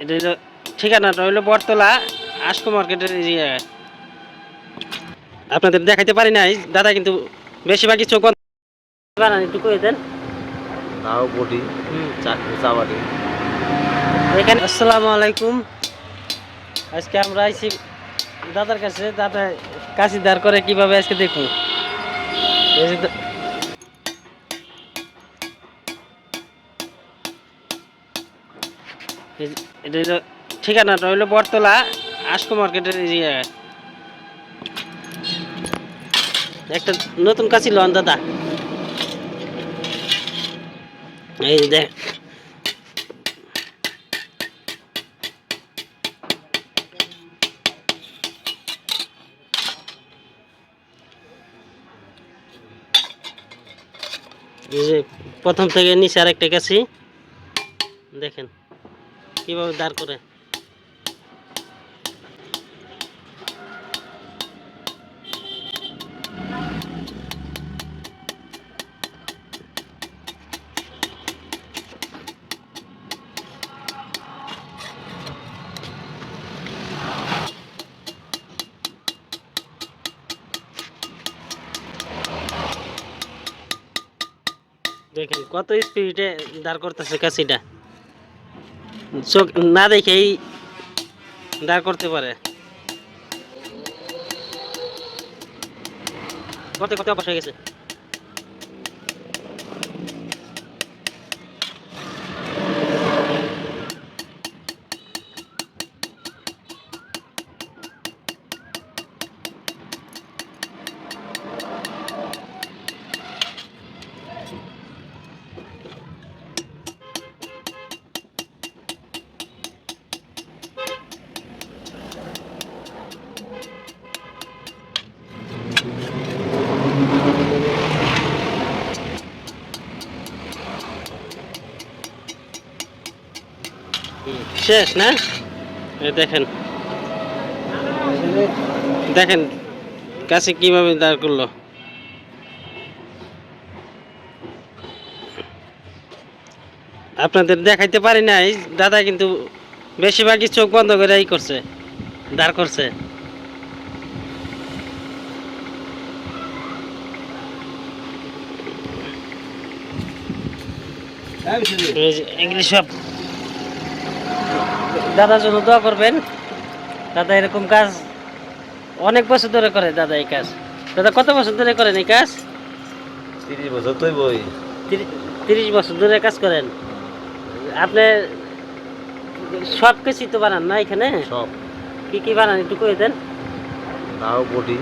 এটা হলো ঠিকানাটা হইল বটতলা আসকো মার্কেটের জায়গায় আপনাদের দেখাইতে পারি নাই দাদা কিন্তু বেশিরভাগই চোখ বন্ধ। বানান একটু কয়ে দেন। নাও বটি চাকরি চাবাটি এখানে আসসালামু আলাইকুম। আজকে আমরা আইছি দাদার কাছে দাদা কাশি দাঁড় করে কীভাবে আজকে দেখুন এটা হলো ঠিকানাটা হইল বটতলা আসকো মার্কেটের এই জায়গায় একটা নতুন কাশি লন দাদা। এই দেখ। প্রথম থেকে নিচে আরেকটা গেছি। দেখেন। কীভাবে দাঁড় করে? দেখেন কত স্পিডে দাঁড় করতেছে কাশিটা। চোখ না দেখেই দাঁড় করতে পারে। করতে করতে অভ্যাস হয়ে গেছে। শেষ, না? দেখেন। দেখেন, কাছে কীভাবে দাঁড় করল। আপনাদের দেখাইতে পারি নাই, দাদা কিন্তু বেশিরভাগই চোখ বন্ধ করে এই করছে, দাঁড় করছে। এগুলি সব দাদার জন্য দোয়া করবেন। দাদা এরকম কাজ অনেক বছর ধরে করে দাদা এই কাজ। দাদা কত বছর ধরে করেন এই কাজ? তিরিশ বছর তুই বই তিরি- তিরিশ বছর ধরে কাজ করেন। আপনি সব কিছুই তো বানান না এখানে? সব। কি কি বানান একটু কয়ে দেন। দাও বটি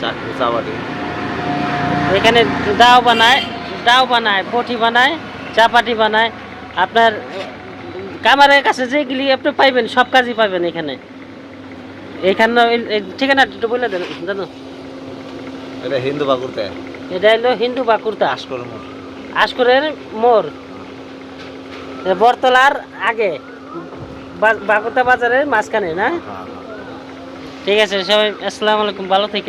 চাকরি চাবাটি। এখানে দাও বানায় দাও বানায় বটি বানায় চাপাটি বানায়। আপনার কামারের কাছে যেগুলি আপনি পাইবেন সব কাজই পাইবেন এখানে। এখানে ঠিকানা একটু বলে দেন জানো? এটা হিন্দু বাকুরতে এটা হলো হিন্দু বাকুরতা আশ করে মোর আশকরের মোড়। এ বরতলার আগে বাকুরতা বাজারের মাঝখানে না? হ্যাঁ ঠিক আছে সবাই আসসালামু আলাইকুম ভালো থেকে